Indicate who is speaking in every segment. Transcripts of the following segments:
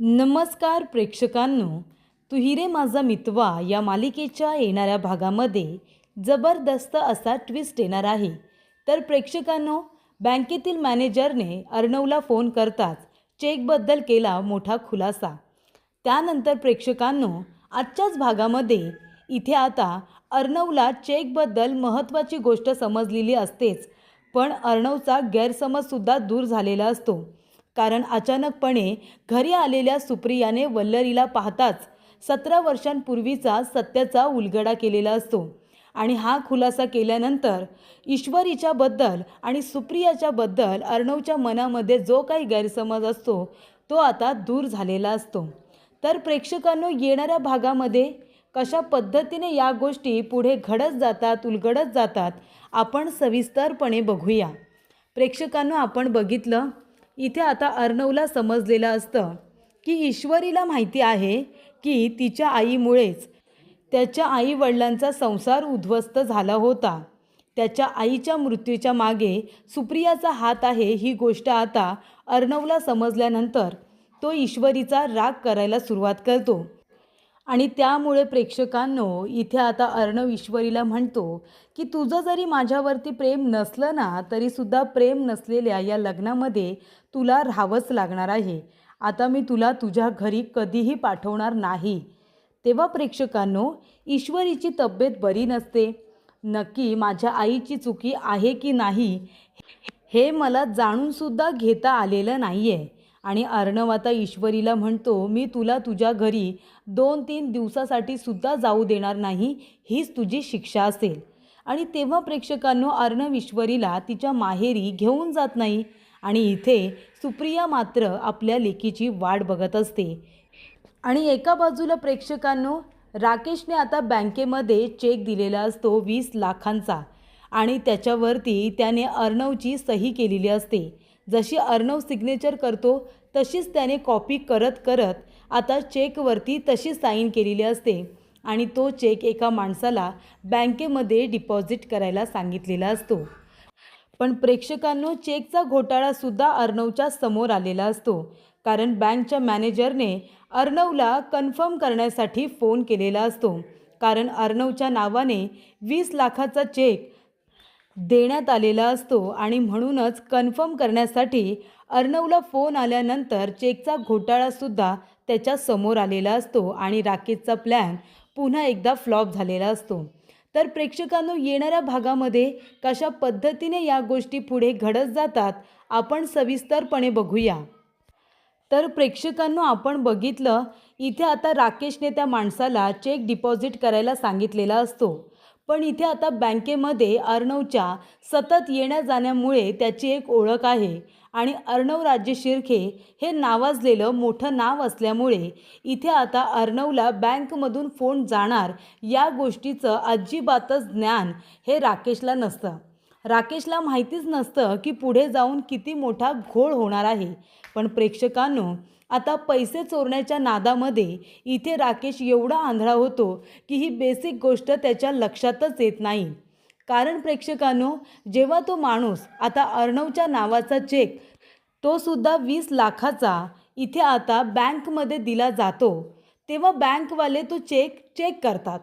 Speaker 1: नमस्कार प्रेक्षकांनो तू हिरे माझा मितवा या मालिकेच्या येणाऱ्या भागामध्ये जबरदस्त असा ट्विस्ट येणार आहे. तर प्रेक्षकांनो बँकेतील मॅनेजरने अर्णवला फोन करताच चेकबद्दल केला मोठा खुलासा. त्यानंतर प्रेक्षकांनो आजच्याच भागामध्ये इथे आता अर्णवला चेकबद्दल महत्त्वाची गोष्ट समजलेली असतेच पण अर्णवचा गैरसमजसुद्धा दूर झालेला असतो. कारण अचानकपणे घरी आलेल्या सुप्रियाने वल्लरीला पाहताच सतरा वर्षांपूर्वीचा सत्याचा उलगडा केलेला असतो. आणि हा खुलासा केल्यानंतर ईश्वरीच्याबद्दल आणि सुप्रियाच्याबद्दल अर्णवच्या मनामध्ये जो काही गैरसमज असतो तो आता दूर झालेला असतो. तर प्रेक्षकांनो येणाऱ्या भागामध्ये कशा पद्धतीने या गोष्टी पुढे घडत जातात उलगडत जातात आपण सविस्तरपणे बघूया. प्रेक्षकांनो आपण बघितलं इथे आता अर्णवला समजलेलं असतं की ईश्वरीला माहिती आहे की तिच्या आईमुळेच त्याच्या आईवडिलांचा संसार उद्ध्वस्त झाला होता. त्याच्या आईच्या मृत्यूच्या मागे सुप्रियाचा हात आहे ही गोष्ट आता अर्णवला समजल्यानंतर तो ईश्वरीचा राग करायला सुरुवात करतो. आणि त्यामुळे प्रेक्षकांनो इथे आता अर्णव ईश्वरीला म्हणतो की तुझं जरी माझ्यावरती प्रेम नसलं ना तरीसुद्धा प्रेम नसलेल्या या लग्नामध्ये तुला राहावंच लागणार आहे. आता मी तुला तुझ्या घरी कधीही पाठवणार नाही. तेव्हा प्रेक्षकांनो ईश्वरीची तब्येत बरी नसते. नक्की माझ्या आईची चुकी आहे की नाही हे मला जाणूनसुद्धा घेता आलेलं नाही आहे आणि अर्णव आता ईश्वरीला म्हणतो मी तुला तुझ्या घरी दोन तीन दिवसासाठी सुद्धा जाऊ देणार नाही हीच तुझी शिक्षा असेल. आणि तेव्हा प्रेक्षकांनो अर्णव ईश्वरीला तिच्या माहेरी घेऊन जात नाही आणि इथे सुप्रिया मात्र आपल्या लेकीची वाट बघत असते. आणि एका बाजूला प्रेक्षकांनो राकेशने आता बँकेमध्ये चेक दिलेला असतो वीस लाखांचा आणि त्याच्यावरती त्याने अर्णवची सही केलेली असते. जशी अर्णव सिग्नेचर करतो तशीच त्याने कॉपी करत करत आता चेकवरती तशी साईन केलेली असते. आणि तो चेक एका माणसाला बँकेमध्ये डिपॉझिट करायला सांगितलेला असतो. पण प्रेक्षकांनो चेकचा घोटाळासुद्धा अर्णवच्या समोर आलेला असतो. कारण बँकच्या मॅनेजरने अर्णवला कन्फर्म करण्यासाठी फोन केलेला असतो. कारण अर्णवच्या नावाने वीस लाखाचा चेक देण्यात आलेला असतो आणि म्हणूनच कन्फर्म करण्यासाठी अर्णवला फोन आल्यानंतर चेकचा घोटाळासुद्धा त्याच्यासमोर आलेला असतो आणि राकेशचा प्लॅन पुन्हा एकदा फ्लॉप झालेला असतो. तर प्रेक्षकांनो येणाऱ्या भागामध्ये कशा पद्धतीने या गोष्टी पुढे घडत जातात आपण सविस्तरपणे बघूया. तर प्रेक्षकांनो आपण बघितलं इथे आता राकेशने त्या माणसाला चेक डिपॉझिट करायला सांगितलेला असतो. पण इथे आता बँकेमध्ये अर्णवच्या सतत येण्या जाण्यामुळे त्याची एक ओळख आहे. आणि अर्णव राज्य शिर्खे हे नावाजलेलं मोठं नाव असल्यामुळे इथे आता अर्णवला बँकमधून फोन जाणार या गोष्टीचं अजिबातच ज्ञान हे राकेशला नसतं. राकेशला माहितीच नसतं की पुढे जाऊन किती मोठा घोळ होणार आहे. पण प्रेक्षकांनो आता पैसे चोरण्याच्या नादामध्ये इथे राकेश एवढा आंधळा होतो की ही बेसिक गोष्ट त्याच्या लक्षातच येत नाही. कारण प्रेक्षकांनो जेव्हा तो माणूस आता अर्णवच्या नावाचा चेक तो सुद्धा वीस लाखाचा इथे आता बँकमध्ये दिला जातो. तेव्हा बँकवाले तो चेक चेक करतात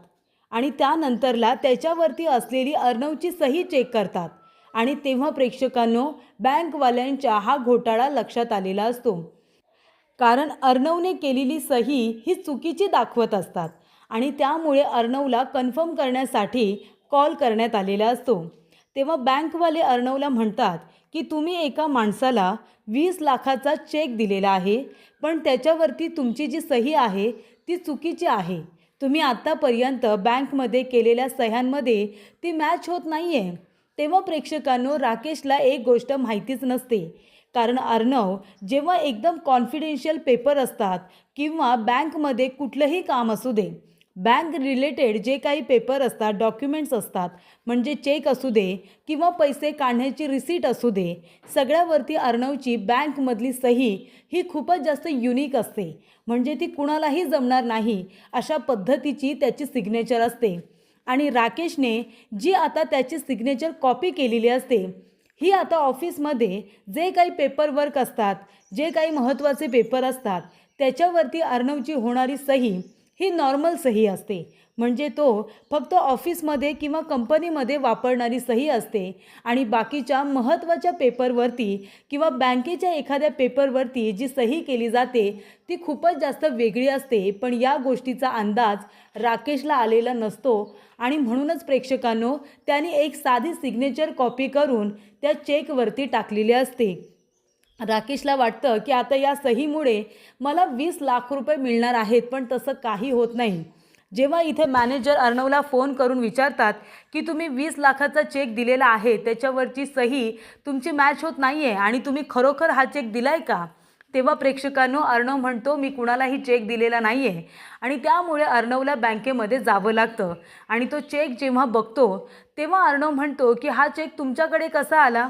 Speaker 1: आणि त्यानंतरला त्याच्यावरती असलेली अर्णवची सही चेक करतात. आणि तेव्हा प्रेक्षकांनो बँकवाल्यांच्या हा घोटाळा लक्षात आलेला असतो. कारण अर्णवने केलेली सही ही चुकीची दाखवत असतात आणि त्यामुळे अर्णवला कन्फर्म करण्यासाठी कॉल करण्यात आलेला असतो. तेव्हा बँकवाले अर्णवला म्हणतात की तुम्ही एका माणसाला वीस लाखाचा चेक दिलेला आहे पण त्याच्यावरती तुमची जी सही आहे ती चुकीची आहे. तुम्ही आत्तापर्यंत बँकमध्ये केलेल्या सह्यांमध्ये ती मॅच होत नाही आहे तेव्हा प्रेक्षकांनो राकेशला एक गोष्ट माहितीच नसते. कारण अर्णव जेव्हा एकदम कॉन्फिडेन्शियल पेपर असतात किंवा बँकमध्ये कुठलंही काम असू दे बँक रिलेटेड जे काही पेपर असतात डॉक्युमेंट्स असतात म्हणजे चेक असू दे किंवा पैसे काढण्याची रिसीट असू दे सगळ्यावरती अर्णवची बँकमधली सही ही खूपच जास्त युनिक असते. म्हणजे ती कुणालाही जमणार नाही अशा पद्धतीची त्याची सिग्नेचर असते. आणि राकेशने जी आता त्याची सिग्नेचर कॉपी केलेली असते ही आता ऑफिसमध्ये जे काही पेपरवर्क असतात जे काही महत्त्वाचे पेपर असतात त्याच्यावरती अर्णवची होणारी सही ही नॉर्मल सही असते. म्हणजे तो फक्त ऑफिसमध्ये किंवा कंपनीमध्ये वापरणारी सही असते आणि बाकीच्या महत्त्वाच्या पेपरवरती किंवा बँकेच्या एखाद्या पेपरवरती जी सही केली जाते ती खूपच जास्त वेगळी असते. पण या गोष्टीचा अंदाज राकेशला आलेला नसतो आणि म्हणूनच प्रेक्षकांनो त्याने एक साधी सिग्नेचर कॉपी करून त्या चेकवरती टाकलेली असते. राकेशला वाटतं की आता या सहीमुळे मला वीस लाख रुपये मिळणार आहेत पण तसं काही होत नाही. जेव्हा इथे मॅनेजर अर्णवला फोन करून विचारतात की तुम्ही वीस लाखाचा चेक दिलेला आहे त्याच्यावरची सही तुमची मॅच होत नाही आहे आणि तुम्ही खरोखर हा चेक दिला आहे का? तेव्हा प्रेक्षकांनो अर्णव म्हणतो मी कुणालाही चेक दिलेला नाही आहे आणि त्यामुळे अर्णवला बँकेमध्ये जावं लागतं. आणि तो चेक जेव्हा बघतो तेव्हा अर्णव म्हणतो की हा चेक तुमच्याकडे कसा आला?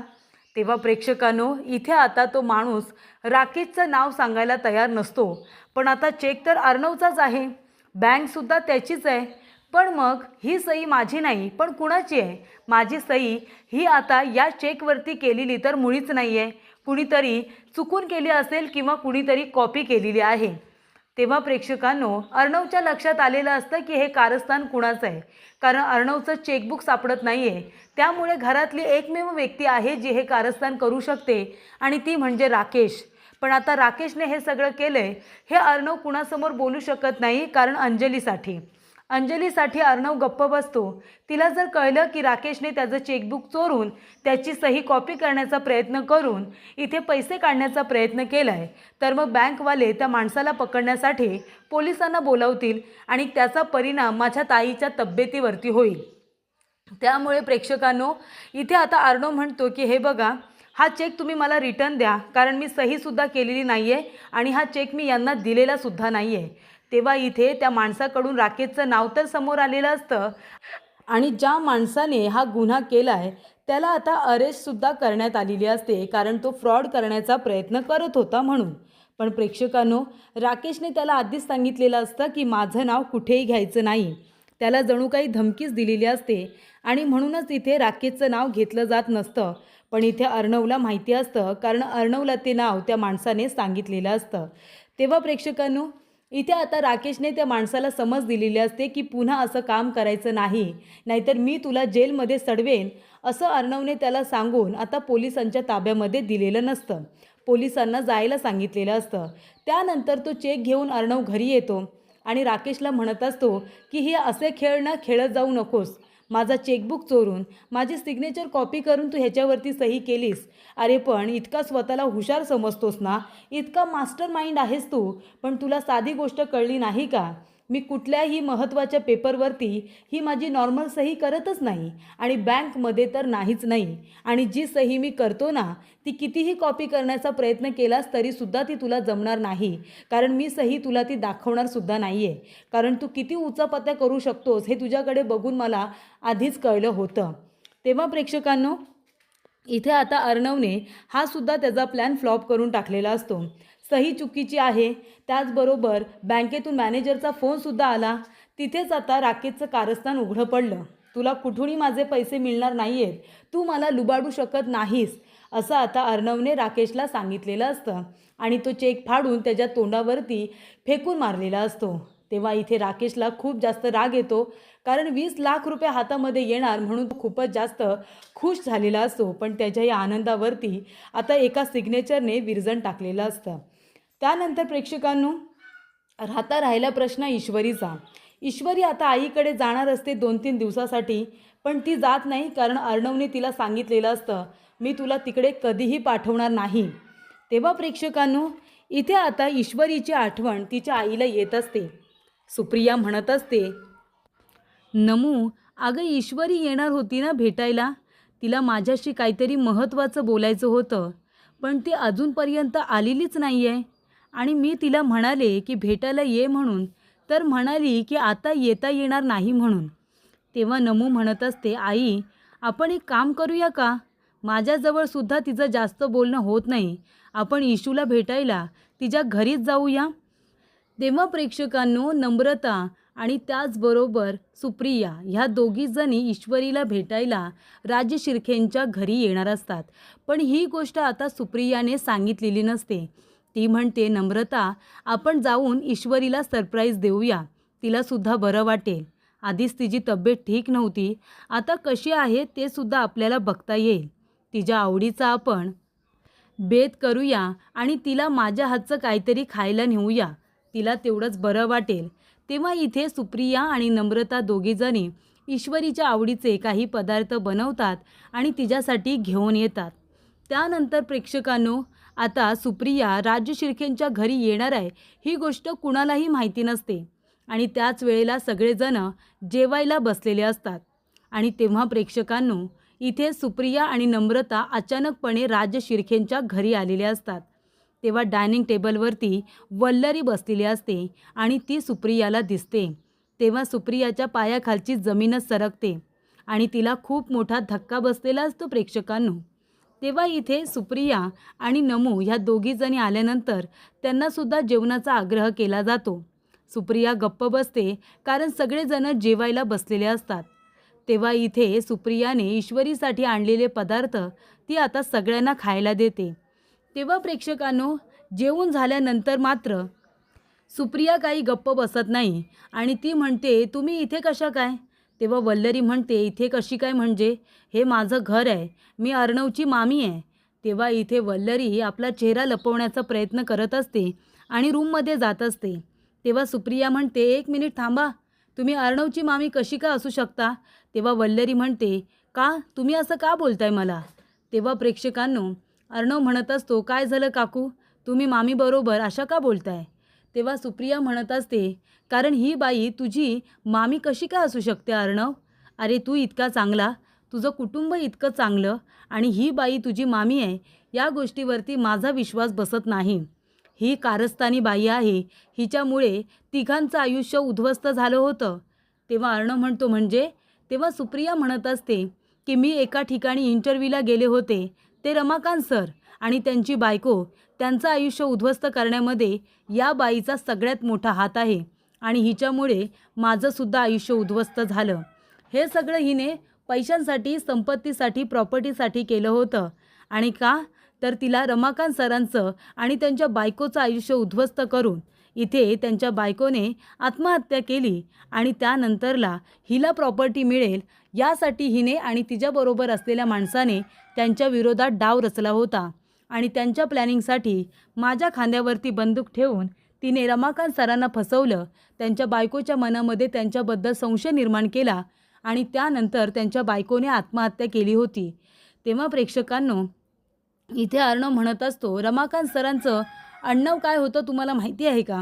Speaker 1: तेव्हा प्रेक्षकांनो इथे आता तो माणूस राकेशचं नाव सांगायला तयार नसतो. पण आता चेक तर अर्णवचाच आहे. बँकसुद्धा त्याचीच आहे. पण मग ही सही माझी नाही पण कुणाची आहे? माझी सही ही आता या चेकवरती केलेली तर मुळीच नाही आहे कुणीतरी चुकून केली असेल किंवा कुणीतरी कॉपी केलेली आहे. तेव्हा प्रेक्षकांनो अर्णवच्या लक्षात आलेलं असतं की हे कारस्थान कुणाचं आहे? कारण अर्णवचं चेकबुक सापडत नाही आहे त्यामुळे घरातली एकमेव व्यक्ती आहे जी हे कारस्थान करू शकते आणि ती म्हणजे राकेश. पण आता राकेशने हे सगळं केलं आहे हे अर्णव कुणासमोर बोलू शकत नाही कारण अंजलीसाठी. अंजलीसाठी अर्णव गप्प बसतो. तिला जर कळलं की राकेशने त्याचं चेकबुक चोरून त्याची सही कॉपी करण्याचा प्रयत्न करून इथे पैसे काढण्याचा प्रयत्न केला आहे तर मग बँकवाले त्या माणसाला पकडण्यासाठी पोलिसांना बोलावतील आणि त्याचा परिणाम माझ्या ताईच्या तब्येतीवरती होईल. त्यामुळे प्रेक्षकांनो इथे आता अर्णव म्हणतो की हे बघा हा चेक तुम्ही मला रिटर्न द्या कारण मी सहीसुद्धा केलेली नाही आहे आणि हा चेक मी यांना दिलेला सुद्धा नाही आहे तेव्हा इथे त्या माणसाकडून राकेशचं नाव तर समोर आलेलं असतं. आणि ज्या माणसाने हा गुन्हा केला आहे त्याला आता अरेस्टसुद्धा करण्यात आलेली असते कारण तो फ्रॉड करण्याचा प्रयत्न करत होता म्हणून. पण प्रेक्षकांनो राकेशने त्याला आधीच सांगितलेलं असतं की माझं नाव कुठेही घ्यायचं नाही. त्याला जणू काही धमकीच दिलेली असते आणि म्हणूनच इथे राकेशचं नाव घेतलं जात नसतं. पण इथे अर्णवला माहिती असतं कारण अर्णवला ते नाव त्या माणसाने सांगितलेलं असतं. तेव्हा प्रेक्षकांनो इथे आता राकेशने त्या माणसाला समज दिलेली असते की पुन्हा असं काम करायचं नाही नाहीतर मी तुला जेलमध्ये सडवेन असं अर्णवने त्याला सांगून आता पोलिसांच्या ताब्यामध्ये दिलेलं नसतं. पोलिसांना जायला सांगितलेलं असतं. त्यानंतर तो चेक घेऊन अर्णव घरी येतो आणि राकेशला म्हणत असतो की हे असे खेळ ना खेळत जाऊ नकोस. माझा चेकबुक चोरून माझी सिग्नेचर कॉपी करून तू ह्याच्यावरती सही केलीस. अरे पण इतका स्वतःला हुशार समजतोस ना? इतका मास्टर माइंड आहेस तू पण तुला साधी गोष्ट कळली नाही का? मी कुठल्याही महत्त्वाच्या पेपरवरती ही माझी नॉर्मल सही करतच नाही आणि बँकमध्ये तर नाहीच नाही. आणि जी सही मी करतो ना ती कितीही कॉपी करण्याचा प्रयत्न केलास तरीसुद्धा ती तुला जमणार नाही. कारण मी सही तुला ती दाखवणारसुद्धा नाही आहे कारण तू किती उचापत्या करू शकतोस हे तुझ्याकडे बघून मला आधीच कळलं होतं. तेव्हा प्रेक्षकांनो इथे आता अर्णवने हा सुद्धा त्याचा प्लॅन फ्लॉप करून टाकलेला असतो. सही चुकीची आहे. त्याचबरोबर बँकेतून मॅनेजरचा फोनसुद्धा आला. तिथेच आता राकेशचं कारस्थान उघडं पडलं. तुला कुठूनही माझे पैसे मिळणार नाही आहेत तू मला लुबाडू शकत नाहीस असं आता अर्णवने राकेशला सांगितलेलं असतं. आणि तो चेक फाडून त्याच्या तोंडावरती फेकून मारलेला असतो. तेव्हा इथे राकेशला खूप जास्त राग येतो कारण वीस लाख रुपये हातामध्ये येणार म्हणून तो खूपच जास्त खुश झालेला असतो. पण त्याच्या या आनंदावरती आता एका सिग्नेचरने विरजण टाकलेलं असतं. त्यानंतर प्रेक्षकांनो राहता राहिला प्रश्न ईश्वरीचा. ईश्वरी आता आईकडे जाणार असते दोन तीन दिवसासाठी पण ती जात नाही कारण अर्णवने तिला सांगितलेलं असतं मी तुला तिकडे कधीही पाठवणार नाही. तेव्हा प्रेक्षकांनो इथे आता ईश्वरीची आठवण तिच्या आईला येत असते. सुप्रिया म्हणत असते नमू अगं ईश्वरी येणार होती ना भेटायला? तिला माझ्याशी काहीतरी महत्त्वाचं बोलायचं होतं पण ती अजूनपर्यंत आलेलीच नाही आहे आणि मी तिला म्हणाले की भेटायला ये म्हणून. तर म्हणाली की आता येता येणार नाही म्हणून. तेव्हा नमू म्हणत असते आई आपण एक काम करूया का? माझ्याजवळ सुद्धा तिचं जास्त बोलणं होत नाही. आपण इशूला भेटायला तिच्या घरीच जाऊया. तेव्हा प्रेक्षकांनो नम्रता आणि त्याचबरोबर सुप्रिया ह्या दोघीजणी ईश्वरीला भेटायला राज शिर्खेंच्या घरी येणार असतात. पण ही गोष्ट आता सुप्रियाने सांगितलेली नसते. ती म्हणते नम्रता आपण जाऊन ईश्वरीला सरप्राईज देऊया. तिलासुद्धा बरं वाटेल. आधीच तिची तब्येत ठीक नव्हती. आता कशी आहे ते सुद्धा आपल्याला बघता येईल. तिच्या आवडीचा आपण बेत करूया आणि तिला माझ्या हातचं काहीतरी खायला नेऊया. तिला तेवढंच बरं वाटेल. तेव्हा इथे सुप्रिया आणि नम्रता दोघीजणी ईश्वरीच्या आवडीचे काही पदार्थ बनवतात आणि तिच्यासाठी घेऊन येतात. त्यानंतर प्रेक्षकांनो आता सुप्रिया राजू शिर्केंच्या घरी येणार आहे ही गोष्ट कुणालाही माहिती नसते. आणि त्याच वेळेला सगळेजण जेवायला बसलेले असतात. आणि तेव्हा प्रेक्षकांनो इथे सुप्रिया आणि नम्रता अचानकपणे राज शिर्खेंच्या घरी आलेले असतात. तेव्हा डायनिंग टेबलवरती वल्लरी बसलेली असते आणि ती सुप्रियाला दिसते. तेव्हा सुप्रियाच्या पायाखालची जमीनच सरकते आणि तिला खूप मोठा धक्का बसलेला असतो प्रेक्षकांनो. तेव्हा इथे सुप्रिया आणि नमू ह्या दोघीजणी आल्यानंतर त्यांनासुद्धा जेवणाचा आग्रह केला जातो. सुप्रिया गप्प बसते कारण सगळेजणं जेवायला बसलेले असतात. तेव्हा इथे सुप्रियाने ईश्वरीसाठी आणलेले पदार्थ ती आता सगळ्यांना खायला देते. तेव्हा प्रेक्षकांनो जेवून झाल्यानंतर मात्र सुप्रिया काही गप्प बसत नाही आणि ती म्हणते तुम्ही इथे कशा काय? तेव्हा वल्लरी म्हणते इथे कशी काय म्हणजे? हे माझं घर आहे. मी अर्णवची मामी आहे. तेव्हा इथे वल्लरी आपला चेहरा लपवण्याचा प्रयत्न करत असते आणि रूममध्ये जात असते. तेव्हा सुप्रिया म्हणते एक मिनिट थांबा. तुम्ही अर्णवची मामी कशी का असू शकता? तेव्हा वल्लरी म्हणते का? तुम्ही असं का बोलताय मला? तेव्हा प्रेक्षकांनो अर्णव म्हणत असतो काय झालं काकू? तुम्ही मामीबरोबर अशा का बोलताय? तेव्हा सुप्रिया म्हणत असते कारण ही बाई तुझी मामी कशी काय असू शकते अर्णव? अरे तू इतका चांगला तुझं कुटुंब इतकं चांगलं आणि ही बाई तुझी मामी आहे या गोष्टीवरती माझा विश्वास बसत नाही. ही कारस्थानी बाई आहे हिच्यामुळे तिघांचं आयुष्य उद्ध्वस्त झालं होतं. तेव्हा अर्णव म्हणतो म्हणजे? तेव्हा सुप्रिया म्हणत असते की मी एका ठिकाणी इंटरव्ह्यूला गेले होते ते रमाकांत सर आणि त्यांची बायको त्यांचं आयुष्य उद्ध्वस्त करण्यामध्ये या बाईचा सगळ्यात मोठा हात आहे. आणि हिच्यामुळे माझंसुद्धा आयुष्य उद्ध्वस्त झालं. हे सगळं हिने पैशांसाठी संपत्तीसाठी प्रॉपर्टीसाठी केलं होतं. आणि का? तर तिला रमाकांत सरांचं आणि त्यांच्या बायकोचं आयुष्य उद्ध्वस्त करून इथे त्यांच्या बायकोने आत्महत्या केली आणि त्यानंतरला हिला प्रॉपर्टी मिळेल यासाठी हिने आणि तिच्याबरोबर असलेल्या माणसाने त्यांच्या विरोधात डाव रचला होता. आणि त्यांच्या प्लॅनिंगसाठी माझ्या खांद्यावरती बंदूक ठेवून तिने रमाकांत सरांना फसवलं त्यांच्या बायकोच्या मनामध्ये त्यांच्याबद्दल संशय निर्माण केला आणि त्यानंतर त्यांच्या बायकोने आत्महत्या केली होती. तेव्हा प्रेक्षकांनो इथे अर्णव म्हणत असतो रमाकांत सरांचं अण्णव काय होतं तुम्हाला माहिती आहे का?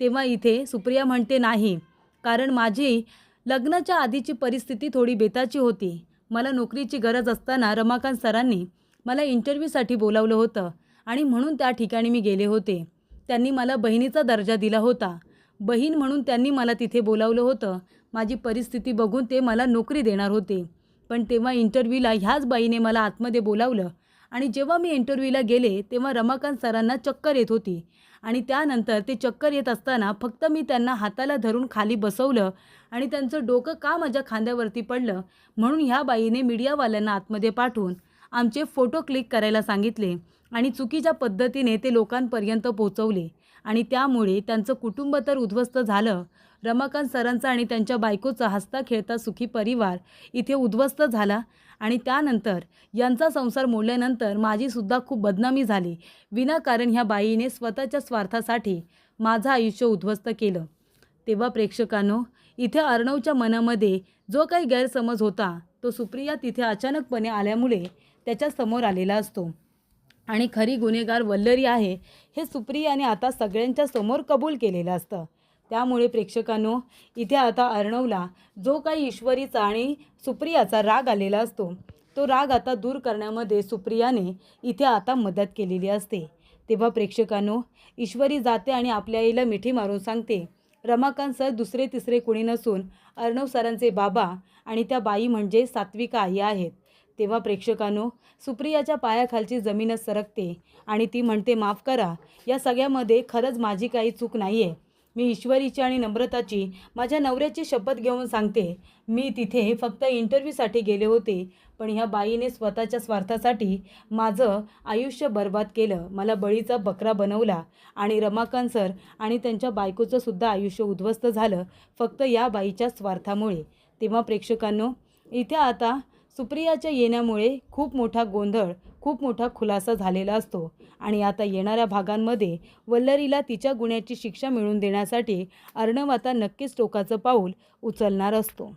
Speaker 1: तेव्हा इथे सुप्रिया म्हणते नाही कारण माझी लग्नाच्या आधीची परिस्थिती थोडी बेताची होती. मला नोकरीची गरज असताना रमाकांत सरांनी मला इंटरव्ह्यूसाठी बोलावलं होतं आणि म्हणून त्या ठिकाणी मी गेले होते. त्यांनी मला बहिणीचा दर्जा दिला होता. बहीण म्हणून त्यांनी मला तिथे बोलावलं होतं. माझी परिस्थिती बघून ते मला नोकरी देणार होते. पण तेव्हा इंटरव्ह्यूला ह्याच बाईने मला आतमध्ये बोलावलं आणि जेव्हा मी इंटरव्ह्यूला गेले तेव्हा रमाकांत सरांना चक्कर येत होती आणि त्यानंतर ते चक्कर येत असताना फक्त मी त्यांना हाताला धरून खाली बसवलं आणि त्यांचं डोकं का माझ्या खांद्यावरती पडलं म्हणून ह्या बाईने मीडियावाल्यांना आतमध्ये पाठवून आमचे फोटो क्लिक करायला सांगितले आणि चुकीच्या पद्धतीने ते लोकांपर्यंत पोचवले आणि त्यामुळे त्यांचं कुटुंब तर उद्ध्वस्त झालं. रमाकांत सरांचा आणि त्यांच्या बायकोचा हसता खेळता सुखी परिवार इथे उद्ध्वस्त झाला. आणि त्यानंतर यांचा संसार मोडल्यानंतर माझीसुद्धा खूप बदनामी झाली. विनाकारण ह्या बाईने स्वतःच्या स्वार्थासाठी माझं आयुष्य उद्ध्वस्त केलं. तेव्हा प्रेक्षकांनो इथे अर्णवच्या मनामध्ये जो काही गैरसमज होता तो सुप्रिया तिथे अचानकपणे आल्यामुळे त्याच्यासमोर आलेला असतो. आणि खरी गुन्हेगार वल्लरी आहे हे सुप्रियाने आता सगळ्यांच्या समोर कबूल केलेलं असतं. त्यामुळे प्रेक्षकांनो इथे आता अर्णवला जो काही ईश्वरीचा आणि सुप्रियाचा राग आलेला असतो तो राग आता दूर करण्यामध्ये सुप्रियाने इथे आता मदत केलेली असते. तेव्हा प्रेक्षकांनो ईश्वरी जाते आणि आपल्या आईला मिठी मारून सांगते रमाकांत सर दुसरे तिसरे कुणी नसून अर्णव सरांचे बाबा आणि त्या बाई म्हणजे सात्विका आई आहेत. तेव्हा प्रेक्षकांनो सुप्रियाच्या पायाखालची जमीनच सरकते आणि ती म्हणते माफ करा या सगळ्यामध्ये खरंच माझी काही चूक नाही आहे मी ईश्वरीची आणि नम्रताची माझ्या नवऱ्याची शपथ घेऊन सांगते. मी तिथे फक्त इंटरव्ह्यूसाठी गेले होते पण ह्या बाईने स्वतःच्या स्वार्थासाठी माझं आयुष्य बर्बाद केलं. मला बळीचा बकरा बनवला आणि रमाकांत सर आणि त्यांच्या बायकोचं सुद्धा आयुष्य उद्ध्वस्त झालं फक्त या बाईच्या स्वार्थामुळे. तेव्हा प्रेक्षकांनो इथे आता सुप्रियाच्या येण्यामुळे खूप मोठा गोंधळ खूप मोठा खुलासा झालेला असतो. आणि आता येणाऱ्या भागांमध्ये वल्लरीला तिच्या गुन्ह्याची शिक्षा मिळवून देण्यासाठी अर्णव आता नक्कीच टोकाचं पाऊल उचलणार असतो.